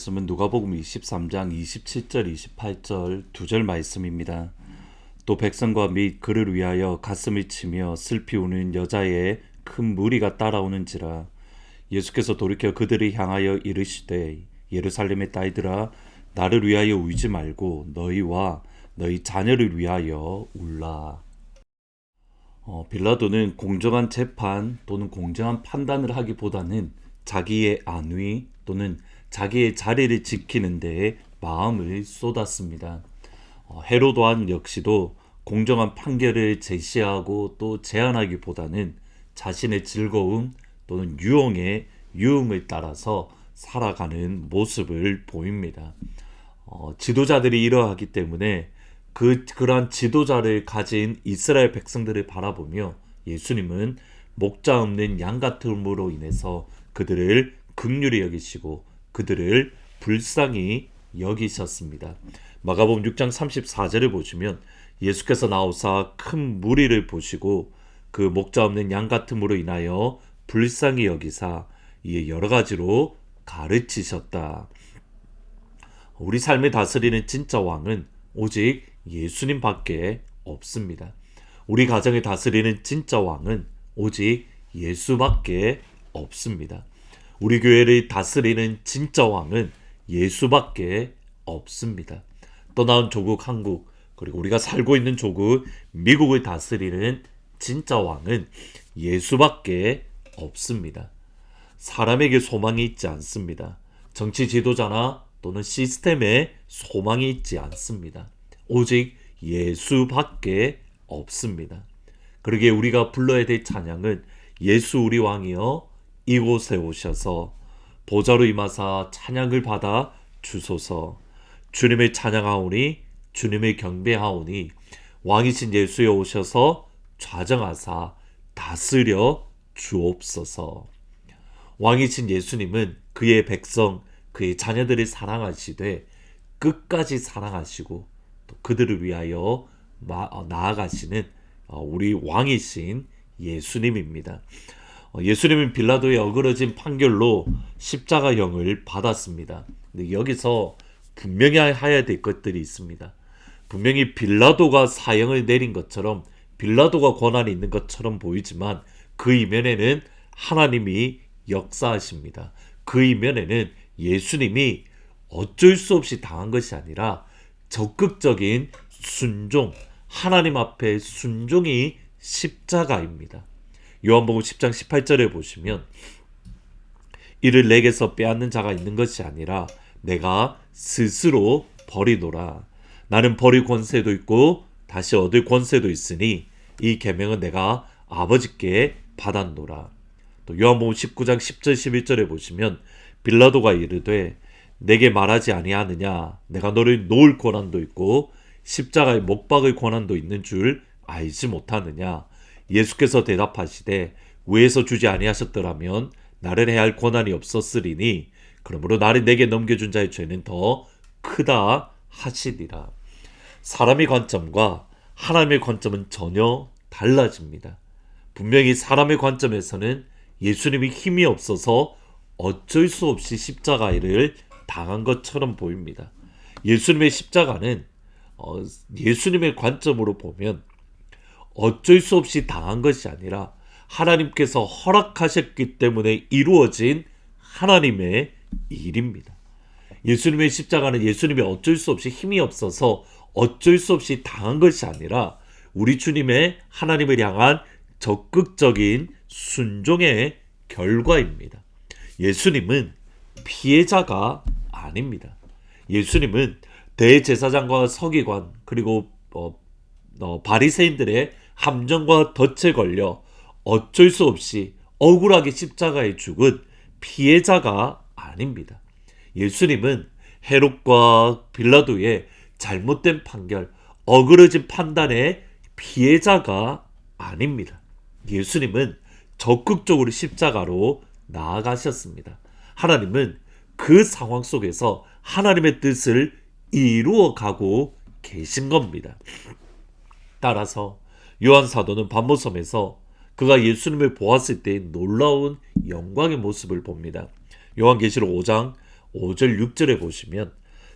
말씀은 누가복음 23장 27절 28절 두 절 말씀입니다. 또 백성과 및 그를 위하여 가슴을 치며 슬피 우는 여자의 큰 무리가 따라오는지라 예수께서 돌이켜 그들을 향하여 이르시되 예루살렘의 딸들아 나를 위하여 울지 말고 너희와 너희 자녀를 위하여 울라. 어, 빌라도는 공정한 재판 또는 공정한 판단을 하기보다는 자기의 안위 또는 자기의 자리를 지키는 데에 마음을 쏟았습니다. 어, 헤로도안 역시도 공정한 판결을 제시하고 또 제안하기보다는 자신의 즐거움 또는 유흥의 유흥을 따라서 살아가는 모습을 보입니다. 어, 지도자들이 이러하기 때문에 그 그러한 지도자를 가진 이스라엘 백성들을 바라보며 예수님은 목자 없는 양 같음으로 인해서 그들을 극률히 여기시고 그들을 불쌍히 여기셨습니다. 마가복음 6장 34절을 보시면 예수께서 나오사 큰 무리를 보시고 그 목자 없는 양 같음으로 인하여 불쌍히 여기사 이에 여러 가지로 가르치셨다. 우리 삶을 다스리는 진짜 왕은 오직 예수님밖에 없습니다. 우리 가정을 다스리는 진짜 왕은 오직 예수밖에 없습니다. 우리 교회를 다스리는 진짜 왕은 예수밖에 없습니다. 떠나온 조국 한국 그리고 우리가 살고 있는 조국 미국을 다스리는 진짜 왕은 예수밖에 없습니다. 사람에게 소망이 있지 않습니다. 정치 지도자나 또는 시스템에 소망이 있지 않습니다. 오직 예수밖에 없습니다. 그러기에 우리가 불러야 될 찬양은 예수 우리 왕이여 이곳에 오셔서 보좌로 임하사 찬양을 받아 주소서 주님을 찬양하오니 주님을 경배하오니 왕이신 예수에 오셔서 좌정하사 다스려 주옵소서 왕이신 예수님은 그의 백성 그의 자녀들을 사랑하시되 끝까지 사랑하시고 또 그들을 위하여 어, 나아가시는 어, 우리 왕이신 예수님입니다. 어, 예수님은 빌라도의 어그러진 판결로 십자가형을 받았습니다. 근데 여기서 분명히 해야 될 것들이 있습니다. 분명히 빌라도가 사형을 내린 것처럼 빌라도가 권한이 있는 것처럼 보이지만 그 이면에는 하나님이 역사하십니다. 그 이면에는 예수님이 어쩔 수 없이 당한 것이 아니라 적극적인 순종, 하나님 앞에 순종이 십자가입니다. 요한복음 10장 18절에 보시면 이를 내게서 빼앗는 자가 있는 것이 아니라 내가 스스로 버리노라. 나는 버릴 권세도 있고 다시 얻을 권세도 있으니 이 계명은 내가 아버지께 받았노라. 또 요한복음 19장 10절 11절에 보시면 빌라도가 이르되 내게 말하지 아니하느냐 내가 너를 놓을 권한도 있고 십자가에 못 박을 권한도 있는 줄 알지 못하느냐 예수께서 대답하시되 위에서 주지 아니하셨더라면 나를 해야 할 권한이 없었으리니 그러므로 나를 내게 넘겨준 자의 죄는 더 크다 하시리라 사람의 관점과 하나님의 관점은 전혀 달라집니다. 분명히 사람의 관점에서는 예수님이 힘이 없어서 어쩔 수 없이 십자가를 당한 것처럼 보입니다. 예수님의 십자가는 어, 예수님의 관점으로 보면 어쩔 수 없이 당한 것이 아니라 하나님께서 허락하셨기 때문에 이루어진 하나님의 일입니다. 예수님의 십자가는 예수님이 어쩔 수 없이 힘이 없어서 어쩔 수 없이 당한 것이 아니라 우리 주님의 하나님을 향한 적극적인 순종의 결과입니다. 예수님은 피해자가 아닙니다. 예수님은 대제사장과 서기관 그리고 어, 어, 바리새인들의 함정과 덫에 걸려 어쩔 수 없이 억울하게 십자가에 죽은 피해자가 아닙니다. 예수님은 헤롯과 빌라도의 잘못된 판결, 어그러진 판단의 피해자가 아닙니다. 예수님은 적극적으로 십자가로 나아가셨습니다. 하나님은 그 상황 속에서 하나님의 뜻을 이루어 가고 계신 겁니다. 따라서 요한 사도는 반모섬에서 그가 예수님을 보았을 때 놀라운 영광의 모습을 봅니다. 요한계시록 5장 5절 6절에 보시면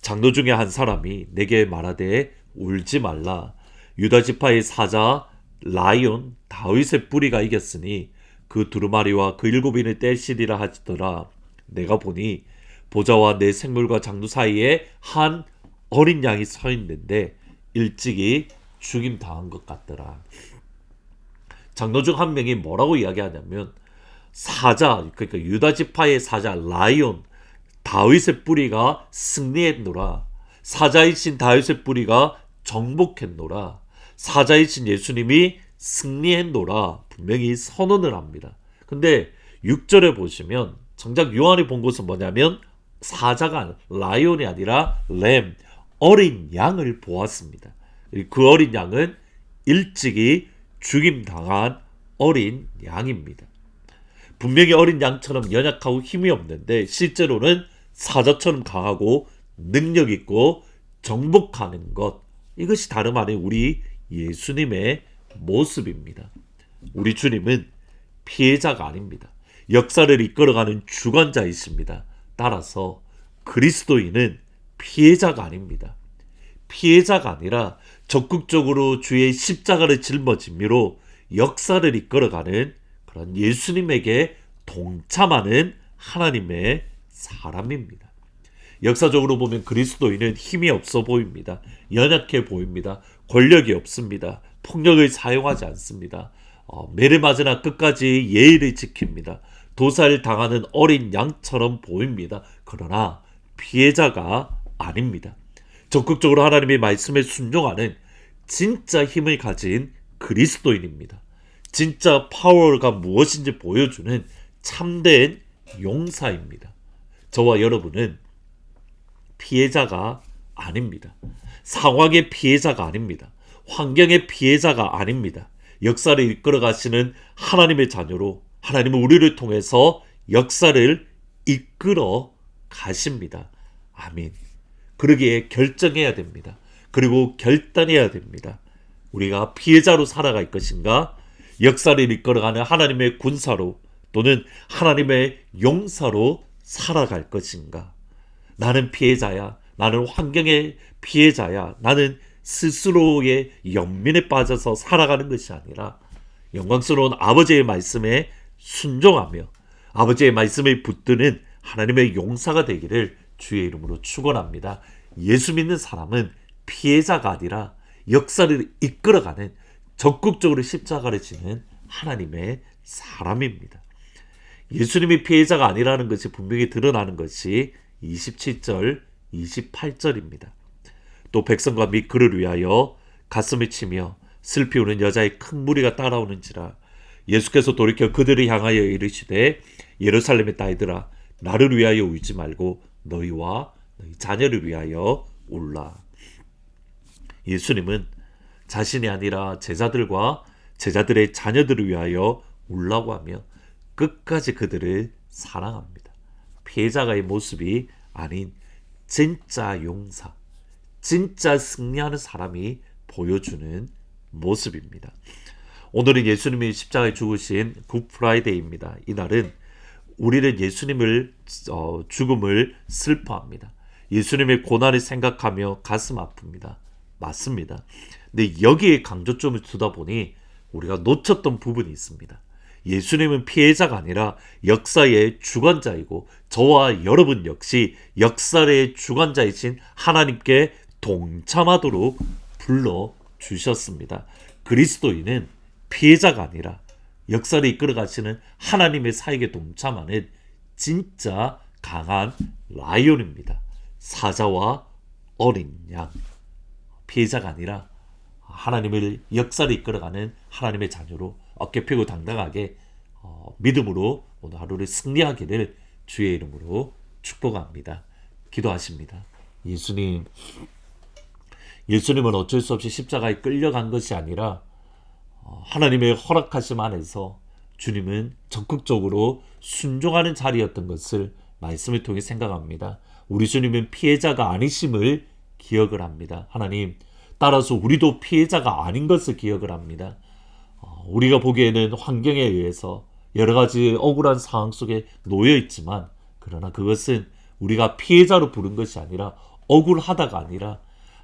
장로 중에 한 사람이 내게 말하되 울지 말라 유다 지파의 사자 라이온 다윗의 뿌리가 이겼으니 그 두루마리와 그 일곱인을 떼시리라 하시더라 내가 보니 보좌와 내 생물과 장로 사이에 한 어린 양이 서 있는데 일찍이 죽임 당한 것 같더라. 장로 중 한 명이 뭐라고 이야기하냐면 사자 그러니까 유다 지파의 사자 라이온 다윗의 뿌리가 승리했노라. 사자이신 다윗의 뿌리가 정복했노라. 사자이신 예수님이 승리했노라. 분명히 선언을 합니다. 근데 6절에 보시면 정작 요한이 본 것은 뭐냐면 사자가 라이온이 아니라 램 어린 양을 보았습니다. 그 어린 양은 일찍이 죽임 당한 어린 양입니다. 분명히 어린 양처럼 연약하고 힘이 없는데 실제로는 사자처럼 강하고 능력 있고 정복하는 것 이것이 다름 아닌 우리 예수님의 모습입니다. 우리 주님은 피해자가 아닙니다. 역사를 이끌어가는 주관자이십니다. 따라서 그리스도인은 피해자가 아닙니다. 피해자가 아니라 적극적으로 주의 십자가를 짊어짐으로 역사를 이끌어가는 그런 예수님에게 동참하는 하나님의 사람입니다. 역사적으로 보면 그리스도인은 힘이 없어 보입니다. 연약해 보입니다. 권력이 없습니다. 폭력을 사용하지 않습니다. 어, 맞으나 끝까지 예의를 지킵니다. 도살 당하는 어린 양처럼 보입니다. 그러나 피해자가 아닙니다. 적극적으로 하나님의 말씀에 순종하는 진짜 힘을 가진 그리스도인입니다. 진짜 파워가 무엇인지 보여주는 참된 용사입니다. 저와 여러분은 피해자가 아닙니다. 상황의 피해자가 아닙니다. 환경의 피해자가 아닙니다. 역사를 이끌어 가시는 하나님의 자녀로 하나님은 우리를 통해서 역사를 이끌어 가십니다. 아멘. 그러기에 결정해야 됩니다. 그리고 결단해야 됩니다. 우리가 피해자로 살아갈 것인가? 역사를 이끌어가는 하나님의 군사로 또는 하나님의 용사로 살아갈 것인가? 나는 피해자야. 나는 환경의 피해자야. 나는 스스로의 연민에 빠져서 살아가는 것이 아니라 영광스러운 아버지의 말씀에 순종하며 아버지의 말씀을 붙드는 하나님의 용사가 되기를 주의 이름으로 축원합니다. 예수 믿는 사람은 피해자가 아니라 역사를 이끌어가는 적극적으로 십자가를 지는 하나님의 사람입니다. 예수님이 피해자가 아니라는 것이 분명히 드러나는 것이 27절, 28절입니다. 또 백성과 및 그를 위하여 가슴을 치며 슬피 우는 여자의 큰 무리가 따라오는지라 예수께서 돌이켜 그들을 향하여 이르시되 예루살렘의 딸들아 나를 위하여 울지 말고 너희와 너희 자녀를 위하여 울라. 예수님은 자신이 아니라 제자들과 제자들의 자녀들을 위하여 울라고 하며 끝까지 그들을 사랑합니다. 피해자가의 모습이 아닌 진짜 용사, 진짜 승리하는 사람이 보여주는 모습입니다. 오늘은 예수님이 십자가에 죽으신 굿프라이데이입니다. 이날은 우리는 예수님을 어, 죽음을 슬퍼합니다. 예수님의 고난을 생각하며 가슴 아픕니다. 맞습니다. 근데 여기에 강조점을 두다 보니 우리가 놓쳤던 부분이 있습니다. 예수님은 피해자가 아니라 역사의 주관자이고 저와 여러분 역시 역사의 주관자이신 하나님께 동참하도록 불러 주셨습니다. 그리스도인은 피해자가 아니라 역사를 이끌어 가시는 하나님의 사역에 동참하는 진짜 강한 라이온입니다. 사자와 어린 양. 피해자가 아니라 하나님을 역사를 이끌어가는 하나님의 자녀로 어깨 펴고 당당하게 어, 믿음으로 오늘 하루를 승리하기를 주의 이름으로 축복합니다. 기도하십니다. 예수님, 예수님은 어쩔 수 없이 십자가에 끌려간 것이 아니라 어, 하나님의 허락하심 안에서 주님은 적극적으로 순종하는 자리였던 것을 말씀을 통해 생각합니다. 우리 주님은 피해자가 아니심을 기억을 합니다. 하나님, 따라서 우리도 피해자가 아닌 것을 기억을 합니다. 어, 우리가 보기에는 환경에 의해서 여러 가지 억울한 상황 속에 놓여 있지만, 그러나 그것은 우리가 피해자로 부른 것이 아니라 억울하다가 아니라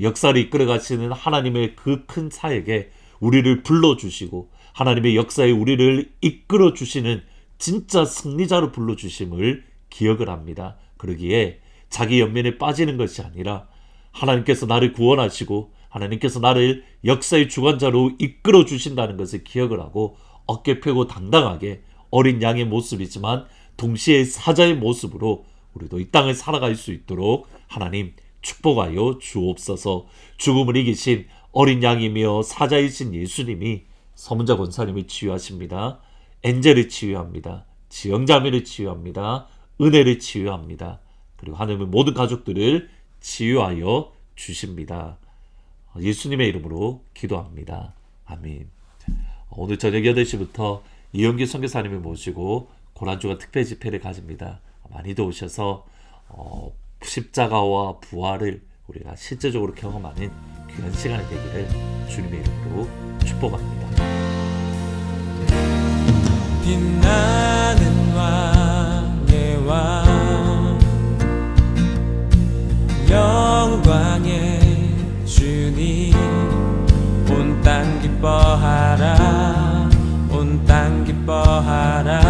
역사를 이끌어 가시는 하나님의 그큰 사역에 우리를 불러주시고 하나님의 역사에 우리를 이끌어 주시는 진짜 승리자로 불러주심을 기억을 합니다. 그러기에 자기 연면에 빠지는 것이 아니라 하나님께서 나를 구원하시고 하나님께서 나를 역사의 주관자로 이끌어 주신다는 것을 기억을 하고 어깨 펴고 당당하게 어린 양의 모습이지만 동시에 사자의 모습으로 우리도 이 땅을 살아갈 수 있도록 하나님 축복하여 주옵소서 죽음을 이기신 어린 양이며 사자이신 예수님이 서문자 권사님을 치유하십니다. 엔젤을 치유합니다. 지영자매를 치유합니다. 은혜를 치유합니다. 그리고 하나님은 모든 가족들을 치유하여 주십니다. 예수님의 이름으로 기도합니다. 아멘. 오늘 저녁 8시부터 이영기 선교사님을 모시고 고난주가 특별 집회를 가집니다. 많이들 오셔서 어, 십자가와 부활을 우리가 실제적으로 경험하는 귀한 시간이 되기를 주님의 이름으로 축복합니다. 빛나는 왕의 왕 영광의 주님 온 땅 기뻐하라 온 땅 기뻐하라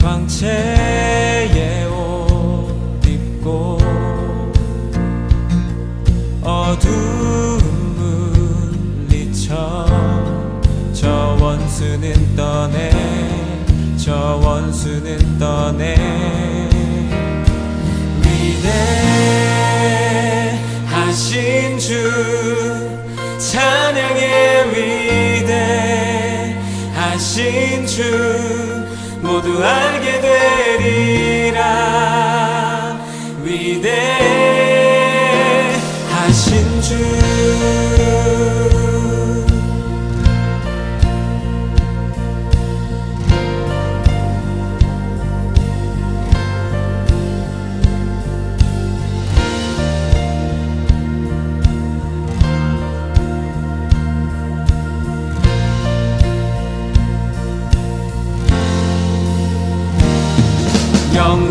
광채 위대하신 주 찬양의 위대하신 주 모두 알게 되리라. 위대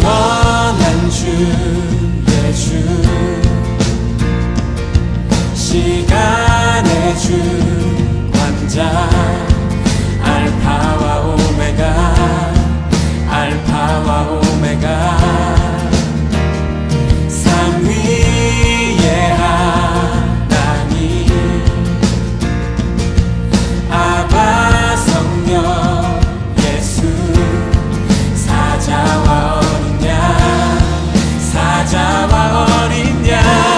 영원한 주 시간의 주 왕자 사자와 어린 양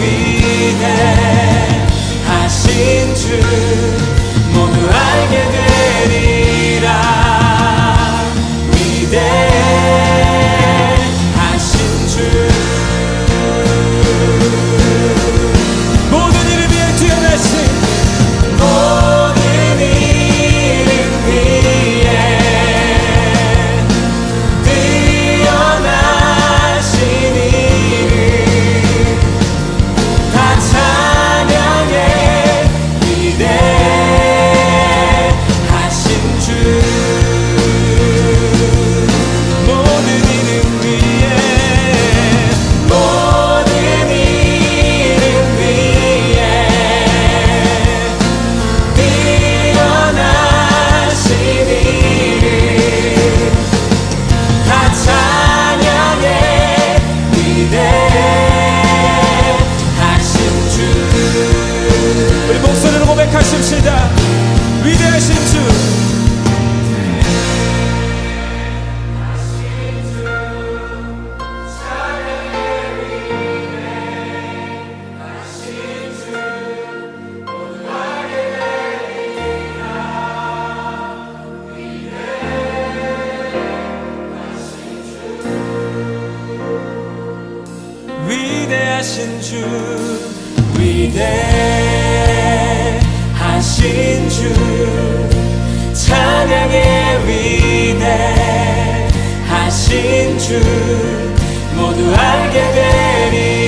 위대 하신 주. 다. 위대하신 찬양의 위대하신 주 모두 알게 되리